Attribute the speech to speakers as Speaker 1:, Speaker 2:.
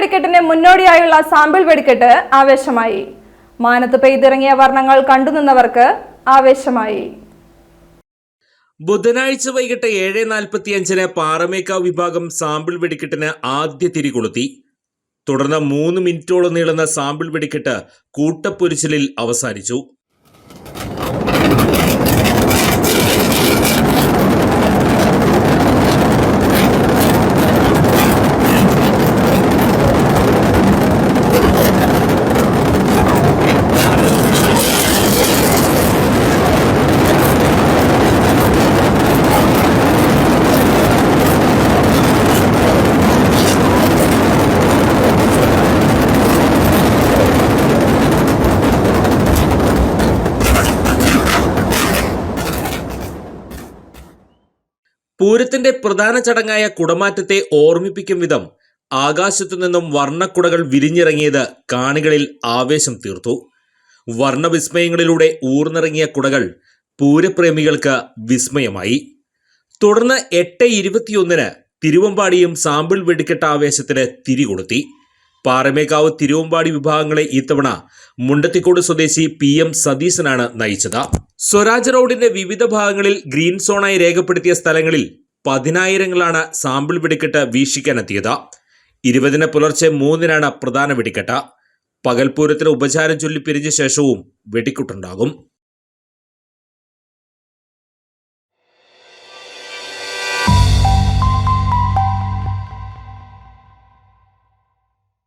Speaker 1: വെടിക്കെട്ടിന് മുന്നോടിയായുള്ള സാമ്പിൾ വെടിക്കെട്ട് ആവേശമായി. മാനത്ത് പെയ്തിറങ്ങിയ വർണങ്ങൾ കണ്ടുനിന്നവർക്ക് ആവേശമായി.
Speaker 2: ബുധനാഴ്ച വൈകിട്ട് ഏഴ് നാൽപ്പത്തിയഞ്ചിന് പാറമേക്കാവ് വിഭാഗം സാമ്പിൾ വെടിക്കെട്ടിന് ആദ്യ തിരി കൊളുത്തി തുടർന്ന് മൂന്ന് മിനിറ്റോളം നീളുന്ന സാമ്പിൾ വെടിക്കെട്ട് കൂട്ടപ്പൊരിച്ചിലിൽ അവസാനിച്ചു. പൂരത്തിന്റെ പ്രധാന ചടങ്ങായ കുടമാറ്റത്തെ ഓർമ്മിപ്പിക്കും വിധം ആകാശത്തു നിന്നും വർണക്കുടകൾ വിരിഞ്ഞിറങ്ങിയത് കാണികളിൽ ആവേശം തീർത്തു. വർണവിസ്മയങ്ങളിലൂടെ ഊർന്നിറങ്ങിയ കുടകൾ പൂരപ്രേമികൾക്ക് വിസ്മയമായി. തുടർന്ന് എട്ട് ഇരുപത്തിയൊന്നിന് തിരുവമ്പാടിയും സാമ്പിൾ വെടിക്കെട്ട് ആവേശത്തിന് തിരികൊളുത്തി. പാറമേക്കാവ് തിരുവമ്പാടി വിഭാഗങ്ങളെ ഇത്തവണ മുണ്ടത്തിക്കോട് സ്വദേശി പി എം സതീശനാണ് നയിച്ചത്. സ്വരാജ് റോഡിന്റെ വിവിധ ഭാഗങ്ങളിൽ ഗ്രീൻ സോണായി രേഖപ്പെടുത്തിയ സ്ഥലങ്ങളിൽ പതിനായിരങ്ങളാണ് സാമ്പിൾ വെടിക്കെട്ട് വീക്ഷിക്കാനെത്തിയത്. ഇരുപതിന് പുലർച്ചെ മൂന്നിനാണ് പ്രധാന വെടിക്കെട്ട്. പകൽപൂരത്തിന് ഉപചാരം ചൊല്ലി പിരിഞ്ഞ ശേഷവും വെടിക്കെട്ടുണ്ടാകും.